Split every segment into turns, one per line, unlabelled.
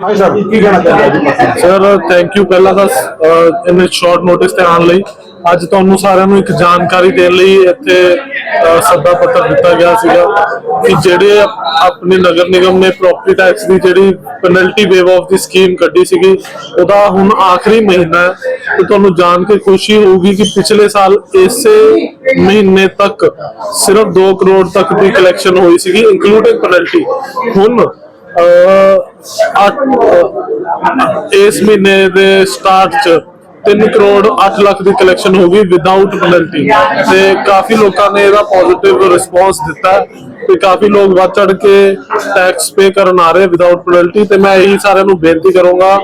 ਹਾਂ ਸਰ ਕੀ ਕਹਿਣਾ ਚਾਹੁੰਦੇ
ਸਰ ਥੈਂਕ ਯੂ ਪਹਿਲਾਂ ਤਾਂ ਅਹ, ਸ਼ਾਰਟ ਨੋਟਿਸ ਤੇ ਆਉਣ ਲਈ। ਅੱਜ ਤੁਹਾਨੂੰ ਸਾਰਿਆਂ ਨੂੰ ਇੱਕ ਜਾਣਕਾਰੀ ਦੇਣ ਲਈ ਇੱਥੇ ਸੱਦਾ ਪੱਤਰ ਦਿੱਤਾ ਗਿਆ ਸੀਗਾ ਕਿ ਜਿਹੜੇ ਆਪਣੇ ਨਗਰ ਨਿਗਮ ਨੇ ਪ੍ਰਾਪਰਟੀ ਟੈਕਸ ਦੀ ਜਿਹੜੀ ਪੈਨਲਟੀ ਵੇਵ ਆਫ ਦੀ ਸਕੀਮ ਕੱਢੀ ਸੀਗੀ ਉਹਦਾ ਹੁਣ ਆਖਰੀ ਮਹੀਨਾ ਹੈ। ਤੇ ਤੁਹਾਨੂੰ ਜਾਣ ਕੇ ਖੁਸ਼ੀ ਹੋਊਗੀ ਕਿ ਪਿਛਲੇ ਸਾਲ ਇਸੇ ਮਹੀਨੇ ਤੱਕ ਸਿਰਫ 2 ਕਰੋੜ ਤੱਕ ਦੀ ਕਲੈਕਸ਼ਨ ਹੋਈ ਸੀਗੀ ਇਨਕਲੂਡਿੰਗ ਪੈਨਲਟੀ ਹੁਣ ਇਸ ਮਹੀਨੇ ਦੇ ਸਟਾਰਟ ਚ 3 ਕਰੋੜ 8 ਲੱਖ ਦੀ ਕਲੈਕਸ਼ਨ ਹੋ ਗਈ ਵਿਦਆਊਟ ਪੈਨਲਟੀ ਤੇ ਕਾਫੀ ਲੋਕਾਂ ਨੇ ਇਹਦਾ ਪੋਜ਼ਿਟਿਵ ਰਿਸਪੌਂਸ ਦਿੱਤਾ ਤੇ ਕਾਫੀ ਲੋਕ ਵੱਧ ਚੜ ਕੇ ਟੈਕਸ ਪੇ ਕਰਨ ਆ ਰਹੇ ਵਿਦਆਊਟ ਪੈਨਲਟੀ ਤੇ ਮੈਂ ਇਹੀ ਸਾਰਿਆਂ ਨੂੰ ਬੇਨਤੀ ਕਰੂੰਗਾ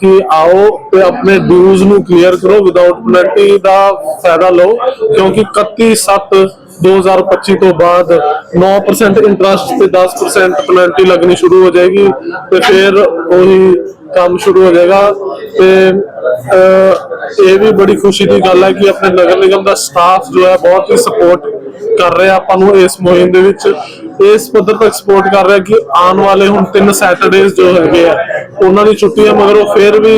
ਕਿ ਆਓ ਤੇ ਆਪਣੇ ਡਿਊਜ਼ ਨੂੰ ਕਲੀਅਰ ਕਰੋ ਵਿਦਆਊਟ ਪੈਨਲਟੀ ਦਾ ਫਾਇਦਾ ਲਓ ਕਿਉਂਕਿ 31 7 2025 ਤੋਂ ਬਾਅਦ 9% ਇੰਟਰਸਟ ਤੇ 10% ਪੈਨਲਟੀ ਲੱਗਣੀ ਸ਼ੁਰੂ ਹੋ ਜਾਏਗੀ ਤੇ ਫਿਰ ਉਹੀ ਕੰਮ ਸ਼ੁਰੂ ਹੋ ਜਾਏਗਾ ਤੇ ਇਹ ਵੀ ਬੜੀ ਖੁਸ਼ੀ ਦੀ ਗੱਲ ਹੈ ਕਿ ਆਪਣੇ ਨਗਰ ਨਿਗਮ ਦਾ ਸਟਾਫ ਜੋ ਹੈ ਬਹੁਤ ਹੀ ਸਪੋਰਟ ਕਰ ਰਿਹਾ ਆਪਾਂ ਨੂੰ ਇਸ ਮੁਹਿੰਮ ਦੇ ਵਿੱਚ। ਇਸ ਪੱਧਰ ਤੱਕ ਸਪੋਰਟ ਕਰ ਰਿਹਾ ਕਿ ਆਉਣ ਵਾਲੇ ਹੁਣ ਤਿੰਨ ਸੈਟਰਡੇਜ਼ ਜੋ ਹੈਗੇ ਆ, ਉਹਨਾਂ ਦੀ ਛੁੱਟੀਆਂ, ਮਗਰ ਉਹ ਫਿਰ ਵੀ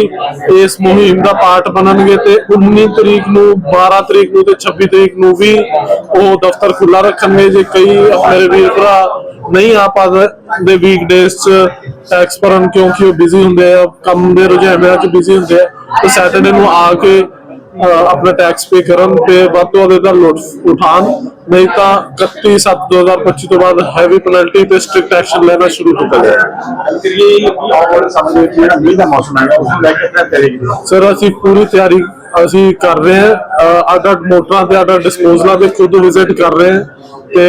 ਇਸ ਮੁਹਿੰਮ ਦਾ ਪਾਰਟ ਬਣਨਗੇ ਤੇ 19 ਤਰੀਕ ਨੂੰ 12 ਤਰੀਕ ਨੂੰ ਤੇ 26 ਤਰੀਕ ਨੂੰ ਵੀ ਉਹ ਦਫ਼ਤਰ ਖੁੱਲਾ ਰੱਖਣਗੇ। ਜੇ ਕਈ ਮੇਰੇ ਵੀਰ ਭਰਾ ਨਹੀਂ ਆ ਪਾਦੇ ਵੀਕਡੇਜ਼ ਚ ਟੈਕਸ ਭਰਨ ਕਿਉਂਕਿ ਉਹ ਬਿਜ਼ੀ ਹੁੰਦੇ ਆ, ਕੰਮ ਦੇ ਰੁਝੇਵਿਆਂ ਚ ਬਿਜ਼ੀ ਹੁੰਦੇ ਆ, ਤੇ ਸੈਟਰਡੇ ਨੂੰ ਆ ਕੇ ਆਪਣਾ ਟੈਕਸ ਪੇ ਕਰਨ ਤੇ ਵੱਧ ਤੋਂ ਵੱਧ ਇਹਦਾ ਲੁੱਟ ਉਠਾਣ ਨਹੀਂ ਤਾਂ 31 7 2025 ਤੋਂ ਬਾਅਦ ਹੈਵੀ ਪੈਨਲਟੀ ਤੇ ਸਟ੍ਰਿਕਟ ਐਕਸ਼ਨ ਲੈਣਾ ਸ਼ੁਰੂ ਕੀਤਾ ਜਾਏਗਾ ਸਰ ਅਸੀਂ ਪੂਰੀ ਤਿਆਰੀ ਅਸੀਂ ਕਰ ਰਹੇ ਹਾਂ। ਅੱਡ ਅੱਡ ਮੋਟਰਾਂ ਤੇ ਅੱਡ ਅੱਡ ਡਿਸਪੋਜ਼ਲਾਂ ਤੇ ਖੁਦ ਵਿਜ਼ਿਟ ਕਰ ਰਹੇ ਹਾਂ ਤੇ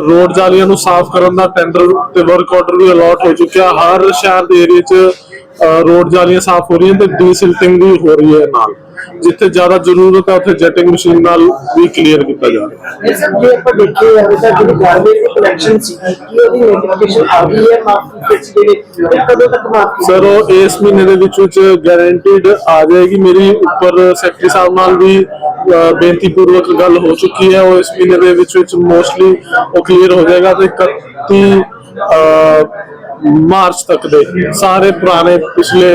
ਰੋਡ ਜਾਲੀਆਂ ਨੂੰ ਸਾਫ਼ ਕਰਨ ਦਾ ਟੈਂਡਰ ਤੇ ਵਰਕ ਆਰਡਰ ਵੀ ਅਲਾਟ ਹੋ ਚੁੱਕਿਆ। ਹਰ ਸ਼ਹਿਰ ਦੇ ਏਰੀਆ 'ਚ ਰੋਡ ਜਾਲੀਆਂ ਸਾਫ਼ ਹੋ ਰਹੀਆਂ ਤੇ ਡੀਸਿਲਟਿੰਗ ਵੀ ਹੋ ਰਹੀ ਹੈ ਨਾਲ। ਜਿੱਥੇ ਜ਼ਿਆਦਾ ਜ਼ਰੂਰਤ ਹੈ ਉੱਥੇ ਜੈਟਿੰਗ ਮਸ਼ੀਨ ਨਾਲ ਵੀ ਕਲੀਅਰ ਕੀਤਾ ਜਾ ਰਿਹਾ। ਹੈ
ਸਭ ਜੇ ਆਪਾਂ ਦੇਖੀਏ ਅਭੀ ਤੱਕ ਜਿਹੜੀ ਗਾਰਬੇਜ ਦੀ ਕਲੈਕਸ਼ਨ ਸੀ ਕੀ ਉਹਦੀ ਨੋਟੀਫਿਕੇਸ਼ਨ ਆ ਗਈ ਹੈ ਮਾਫੀ ਕਿਸ ਜਿਹੜੇ ਇਹ ਕਦੋਂ ਤੱਕ ਮਾਫੀ
ਸਰ ਉਹ ਇਸ ਮਹੀਨੇ ਦੇ ਵਿੱਚ ਵਿੱਚ ਗਾਰੰਟੀਡ ਆ ਜਾਏਗੀ। ਮੇਰੀ ਉੱਪਰ ਸੈਕਟਰੀ ਸਾਹਿਬ ਨਾਲ ਵੀ ਬੇਨਤੀਪੂਰਵਕ ਗੱਲ ਹੋ ਚੁੱਕੀ ਹੈ। ਉਹ ਇਸ ਮਹੀਨੇ ਦੇ ਵਿੱਚ ਵਿੱਚ ਮੋਸਟਲੀ ਉਹ ਕਲੀਅਰ ਹੋ ਜਾਏਗਾ ਤੇ 31 ਅਹ, ਮਾਰਚ ਤੱਕ ਦੇ ਸਾਰੇ ਪੁਰਾਣੇ ਪਿਛਲੇ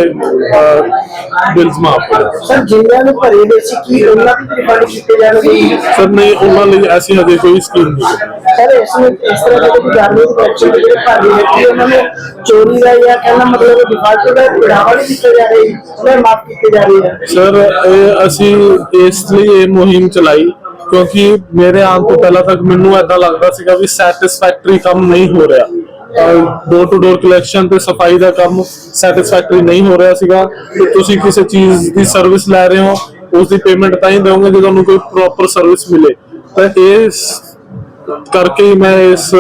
ਬਿਲਸ ਮਾਫ ਹੋ
ਸਰ ਜਿੰਨਾਂ ਨੇ ਭਰੇ ਦੇ ਸੀ ਕੀ ਉਹਨਾਂ ਦੀ ਰਿਫੰਡ ਕੀਤੇ ਜਾਣਗੇ?
ਸਰ ਨਹੀਂ ਉਹਨਾਂ ਲਈ ਐਸੀ ਹਜੇ ਕੋਈ ਸਕੀਮ ਨਹੀਂ ਹੈ।
ਸਰ ਇਸ ਨੂੰ ਇਸ ਤਰ੍ਹਾਂ ਦੇ ਜਿਹੜੀ ਗਾਰਬੇਜ ਕਲੈਕਸ਼ਨ ਦੇ ਭਰ ਨੇ ਉਹਨਾਂ ਨੂੰ ਚੋਰੀ ਦਾ ਜਾਂ ਕਹਿੰਦਾ ਮਤਲਬ ਡਿਫਾਲਟ ਦਾ ਬੜਾਵਾ ਨਹੀਂ ਦਿੱਤਾ ਜਾ ਰਿਹਾ ਉਹਨਾਂ ਮਾਫ ਕੀਤੇ ਜਾ ਰਹੇ ਹੈ
ਸਰ ਇਹ ਅਸੀਂ ਇਸ ਲਈ ਇਹ ਮੁਹਿੰਮ ਚਲਾਈ ਕਿਉਂਕਿ ਮੇਰੇ ਆਉਣ ਤੋਂ ਪਹਿਲਾਂ ਤੱਕ ਮੈਨੂੰ ਐਦਾਂ ਲੱਗਦਾ ਸੀਗਾ ਵੀ ਸੈਟੀਸਫੈਕਟਰੀ ਕੰਮ ਨਹੀਂ ਹੋ ਰਿਹਾ। ਡੋਰ ਟੂ ਡੋਰ ਕਲੈਕਸ਼ਨ ਤੇ ਸਫ਼ਾਈ ਦਾ ਕੰਮ ਸੈਟੀਸਫੈਕਟਰੀ ਨਹੀਂ ਹੋ ਰਿਹਾ ਸੀਗਾ। ਤੇ ਤੁਸੀਂ ਕਿਸੇ ਚੀਜ਼ ਦੀ ਸਰਵਿਸ ਲੈ ਰਹੇ ਹੋ ਉਸ ਦੀ ਪੇਮੈਂਟ ਤਾਂ ਹੀ ਦਿਓਗੇ ਜੇ ਤੁਹਾਨੂੰ ਕੋਈ ਪ੍ਰੋਪਰ ਸਰਵਿਸ ਮਿਲੇ। ਤਾਂ ਇਹ ਕਰਕੇ ਹੀ ਮੈਂ ਇਸ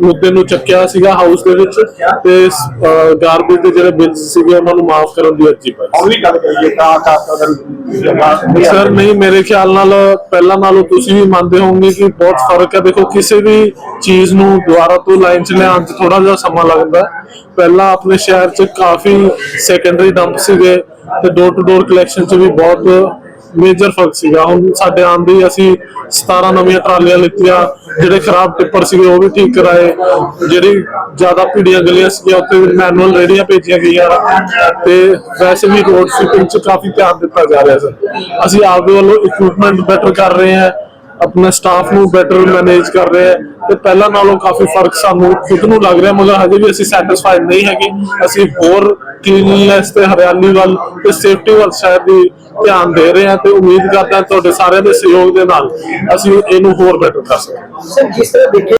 ਮੁੱਦੇ ਨੂੰ ਚੱਕਿਆ ਸੀਗਾ ਹਾਊਸ ਦੇ ਵਿੱਚ ਤੇ ਗਾਰਬੇਜ ਦੇ ਜਿਹੜੇ ਬਿੱਲ ਸੀਗੇ ਉਹਨਾਂ ਨੂੰ ਮਾਫ ਕਰਨ ਦੀ ਅਰਜ਼ੀ ਪਾਈ
ਆਉਣੀ ਗੱਲ ਕਰੀਏ ਤਾਂ ਖਾਸ ਕਰ
ਸਰ ਨਹੀਂ ਮੇਰੇ ਖਿਆਲ ਨਾਲ ਪਹਿਲਾਂ ਨਾਲੋਂ ਤੁਸੀਂ ਵੀ ਮੰਨਦੇ ਹੋਵੋਗੇ ਕਿ ਬਹੁਤ ਫ਼ਰਕ ਹੈ ਦੇਖੋ ਕਿਸੇ ਵੀ ਚੀਜ਼ ਨੂੰ ਦੁਬਾਰਾ ਤੋਂ ਲਾਈਨ 'ਚ ਲਿਆਉਣ 'ਚ ਥੋੜਾ ਜਿਹਾ ਸਮਾਂ ਲੱਗਦਾ। ਪਹਿਲਾਂ ਆਪਣੇ ਸ਼ਹਿਰ 'ਚ ਕਾਫੀ ਸੈਕੰਡਰੀ ਡੰਪ ਸੀਗੇ ਤੇ ਡੋਰ ਟੂ ਡੋਰ ਕਲੈਕਸ਼ਨ 'ਚ ਵੀ ਬਹੁਤ ਮੇਜਰ ਫ਼ਰਕ ਸੀਗਾ। ਹੁਣ ਸਾਡੇ ਆਂਦੇ ਦੀ ਅਸੀਂ 17 ਨਵੀਆਂ ਟਰਾਲੀਆਂ ਲਿੱਤੀਆਂ, ਜਿਹੜੇ ਖਰਾਬ ਟਿੱਪਰ ਸੀਗੇ ਉਹ ਵੀ ਠੀਕ ਕਰਾਏ। ਜਿਹੜੀ ਜ਼ਿਆਦਾ ਭੀੜੀਆਂ ਗਲੀਆਂ ਸੀਗੀਆਂ, ਉੱਥੇ ਮੈਨੂਅਲ ਰੇੜੀਆਂ ਭੇਜੀਆਂ ਗਈਆਂ। ਤੇ ਵੈਸੇ ਵੀ ਰੋਡ ਸਵੀਪਿੰਗ 'ਚ ਕਾਫੀ ਧਿਆਨ ਦਿੱਤਾ ਜਾ ਰਿਹਾ ਸਰ। ਅਸੀਂ ਆਪਦੇ ਵੱਲੋਂ ਇਕਵਿਪਮੈਂਟ ਬੈਟਰ ਕਰ ਰਹੇ ਹਾਂ। ਆਪਣੇ ਸਟਾਫ ਨੂੰ ਬੈਟਰ ਮੈਨੇਜ ਕਰ ਰਹੇ ਹਾਂ। ਤੇ ਪਹਿਲਾਂ ਨਾਲੋਂ ਕਾਫੀ ਫ਼ਰਕ ਸਾਨੂੰ ਖੁਦ ਨੂੰ ਲੱਗ ਰਿਹਾ, ਮਗਰ ਹਜੇ ਵੀ ਅਸੀਂ ਸੈਟੀਸਫਾਈਡ ਨਹੀਂ ਹੈਗੇ। ਅਸੀਂ ਹੋਰ ਕਲੀਨਨੈਸ ਤੇ ਹਰਿਆਲੀ ਵੱਲ ਤੇ ਸੇਫਟੀ ਵੱਲ ਸ਼ਹਿਰ ਦੀ ਧਿਆਨ ਦੇ ਰਹੇ ਹਾਂ ਤੇ ਉਮੀਦ ਕਰਦਾ ਤੁਹਾਡੇ ਸਾਰਿਆਂ ਦੇ ਸਹਿਯੋਗ ਦੇ ਨਾਲ ਅਸੀਂ ਇਹਨੂੰ ਹੋਰ ਬੈਟਰ ਕਰ ਸਕਾਂਗੇ
ਸਰ, ਜਿਸ ਤਰ੍ਹਾਂ ਦੇਖੇ